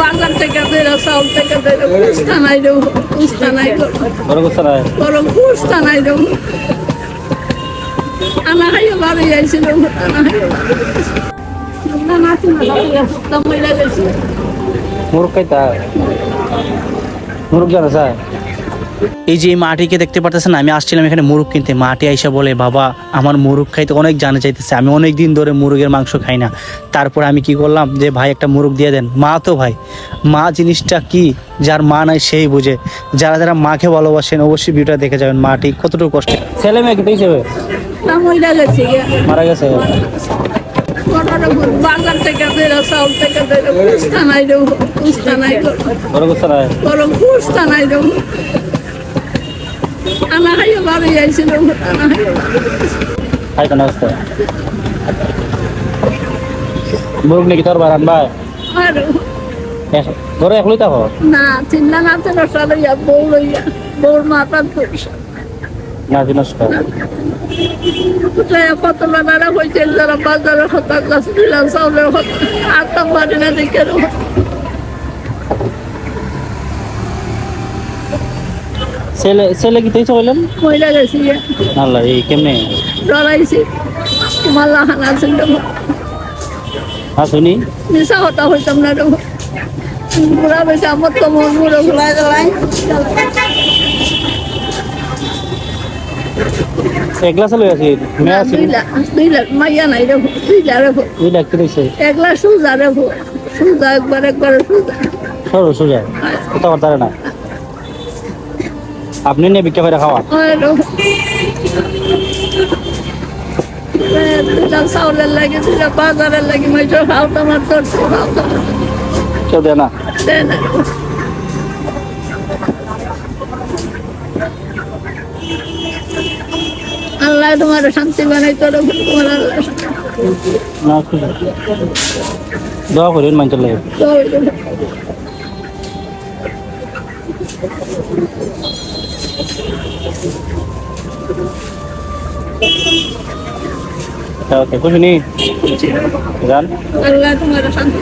বাজার থেকে বেরো চাউল থেকে বেরো কুস্তা নাই দেবো কুস্তা নাই গরম কুস্তা নাই দেবো আনা খাইও বাড়ি যাইছিল আনা গেছে মুরগ খাইতা মুরগ জানা স্যার এই যে মাটিকে দেখতে পারতেছেন আমি আসছিলাম এখানে মুরগ কিনতে। মাটি আইসা বলে বাবা আমার মুরগ খাইতে অনেক জানা চাইতেছে আমি অনেক দিন ধরে মুরগের মাংস খাই না। তারপর আমি কি করলাম যে ভাই একটা মুরগ দিয়ে দেন। মা তো ভাই মা জিনিসটা কি যার মা নাই সেই বুঝে। যারা যারা মাকে ভালোবাসেন অবশ্যই ভিডিওটা দেখে যাবেন মাটি কতটুকু কষ্ট। ছেলে মেয়ে কি হিসেবে মারা গেছে? বাজার থেকে চাউল থেকে কুস্তা নাই দেবো কুস্তা নাই কুস্তা নাই দেবো। আনা খাইও বাড়ি যাইছিল আনা খাই কেন অবস্থা মুরগ নাকি তোর বারান ভাই? ঘরে একলই থাকো না চিন্তা না চিন্তা লইয়া বউ লইয়া বউর মাথার পয়সা না জিনিস কত লাগারা হয়েছে যারা বাজারের হতা গাছ দিলাম চাউলের হতা আটটা বাড়ি না দেখে ছেলে ছেলে কি তুই বললেন মহিলা গেছি আল্লাহ এই কেমনে? ডরাইছি তোমার লাহানা ছিল হ্যাঁ শুনি মিশা হতা হইতাম না রে বুড়া বেশি আমার তো মন মুড়ো ঘুলাই গেলাই একলা চলে আছি মেয়ে আছি দুই লাখ মাইয়া নাই রে দুই লাখ রে দুই লাখ কি রয়েছে একলা সুজা রে সুজা একবার একবার সুজা। সরো সোজা। কোথাও পারে না। আপনি নিয়ে ভিক্ষা করে খাওয়া হ্যালো। দুটা চাউলের লাগে দুটা বাজারের লাগে মাইছো খাও তোমার তোর কেউ দেয় না। দেয় না। আল্লাহ তোমার শান্তি বানাই তোর তোমার আল্লাহ না খুশি দোয়া করেন মানুষের লাগে। ওকে খুশি নি যান আল্লাহ তোমার শান্তি